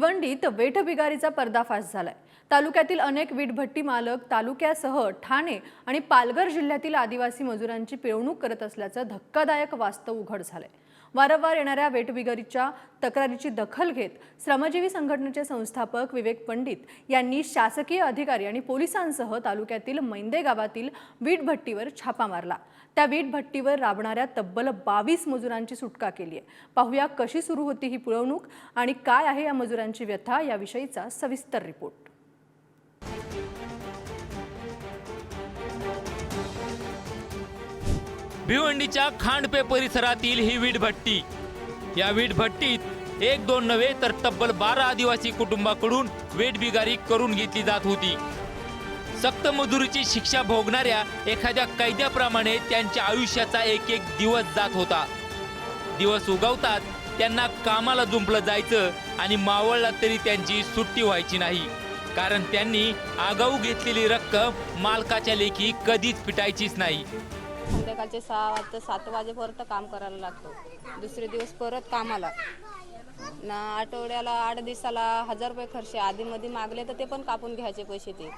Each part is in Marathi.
भिवंडीत वेठबिगारीचा पर्दाफाश झालाय. तालुक्यातील अनेक वीटभट्टी मालक तालुक्यासह ठाणे आणि पालघर जिल्ह्यातील आदिवासी मजुरांची पिळवणूक करत असल्याचं धक्कादायक वास्तव उघड झालंय. वारंवार येणाऱ्या वेटबिगरीच्या तक्रारीची दखल घेत श्रमजीवी संघटनेचे संस्थापक विवेक पंडित यांनी शासकीय अधिकारी आणि पोलिसांसह तालुक्यातील मैंदे गावातील वीटभट्टीवर छापा मारला. त्या वीटभट्टीवर राबणाऱ्या तब्बल बावीस मजुरांची सुटका केली आहे. पाहूया कशी सुरू होती ही पुळवणूक आणि काय आहे या मजुरांची व्यथा याविषयीचा सविस्तर रिपोर्ट. भिवंडीच्या खांडपे परिसरातील ही वीटभट्टी. या वीटभट्टीत एक दोन नव्हे तर तब्बल बारा आदिवासी कुटुंबाकडून वेटबिगारी करून घेतली जात होती. सक्त मजुरीची शिक्षा भोगणाऱ्या एखाद्या कैद्याप्रमाणे त्यांच्या आयुष्याचा एक एक दिवस जात होता. दिवस उगवतात त्यांना कामाला जुंपलं जायचं आणि मावळला तरी त्यांची सुट्टी व्हायची नाही. कारण त्यांनी आगाऊ घेतलेली रक्कम मालकाच्या लेखी कधीच पिटायचीच नाही. संध्याकाळचे सहा वाजता सात वाजेपर्यंत काम करायला लागतो. दुसरे दिवस परत कामाला. ना आठवड्याला आठ दिवसाला हजार रुपये खर्च. आधीमध्ये मागले तर ते पण कापून घ्यायचे पैसे ते.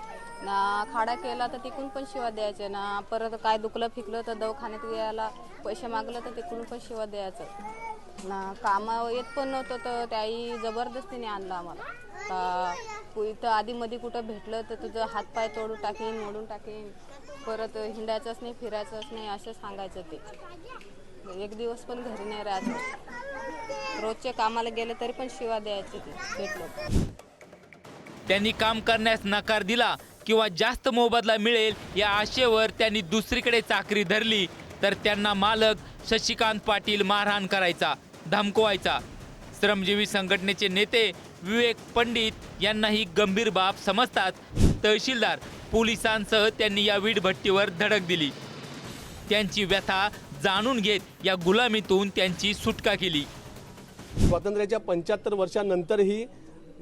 ना खाडा केला तर तिकून पण शिवा द्यायचे. ना परत काय दुखलं फिकलं तर दवाखान्यात यायला पैसे मागलं तर तिकडून पण शिवा द्यायचं. ना कामा येत पण नव्हतं तर त्याही जबरदस्तीने आणलं आम्हाला. इथं आधीमध्ये कुठं भेटलं तर तुझं हातपाय तोडून टाकेन मोडून टाकेन. परत हिंडायचंच नाही फिरायचंच नाही असं सांगायचं ते. एक दिवस पण घरी नाही राहायचं रोजचे कामाला गेले तरी पण शिवा द्यायचे ते भेटलं. त्यांनी काम करण्यास नकार दिला किंवा जास्त मोबदला मिळेल या आशेवर त्यांनी दुसरीकडे चाकरी धरली. तर त्यांना मालक शशिकांत पाटील मारहाण करायचा धमकवायचा. श्रमजीवी संघटनेचे नेते विवेक पंडित यांना ही गंभीर बाब समजतात तहसीलदार पोलिसांसह त्यांनी या वीटभट्टीवर धडक दिली. त्यांची व्यथा जाणून घेत या गुलामीतून त्यांची सुटका केली. स्वातंत्र्याच्या पंच्याहत्तर वर्षांनंतरही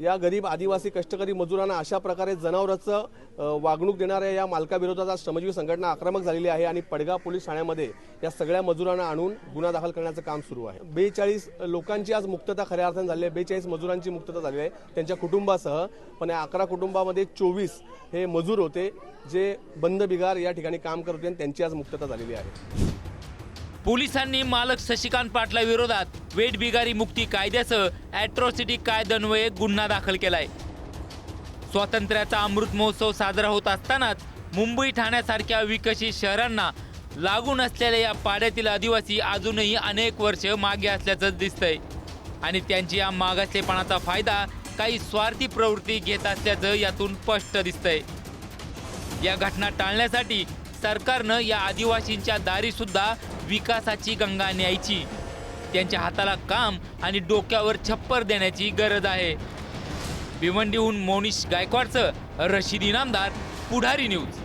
या गरीब आदिवासी कष्टकरी मजुरांना अशा प्रकारे जनावरांचं वागणूक देणाऱ्या या मालकाविरोधात आज श्रमजीवी संघटना आक्रमक झालेली आहे आणि पडगाव पोलीस ठाण्यामध्ये या सगळ्या मजुरांना आणून गुन्हा दाखल करण्याचं काम सुरू आहे. बेचाळीस लोकांची आज मुक्तता खऱ्या अर्थाने झाली आहे. बेचाळीस मजुरांची मुक्तता झाली आहे. त्यांच्या कुटुंबासह पण या अकरा कुटुंबामध्ये चोवीस हे मजूर होते जे बंद बिगार या ठिकाणी काम करत होते आणि त्यांची आज मुक्तता झालेली आहे. पोलिसांनी मालक शशिकांत पाटला विरोधात वेठबिगारी मुक्ती कायद्यासह अॅट्रॉसिटी कायद्यान्वये गुन्हा दाखल केलाय. स्वातंत्र्याचा अमृत महोत्सव साजरा होत असतानाच मुंबई ठाण्यासारख्या विकसित शहरांना लागून असलेल्या या पाड्यातील आदिवासी अजूनही अनेक वर्ष मागे असल्याचं दिसतंय. आणि त्यांची या मागासलेपणाचा फायदा काही स्वार्थी प्रवृत्ती घेत असल्याचं यातून स्पष्ट दिसतंय. या घटना टाळण्यासाठी सरकारनं या आदिवासींच्या दारीसुद्धा विकासाची गंगा न्यायची. त्यांच्या हाताला काम आणि डोक्यावर छप्पर देण्याची गरज आहे. भिवंडीहून मोनिश गायकवाडचं रशिदी नामदार पुढारी न्यूज.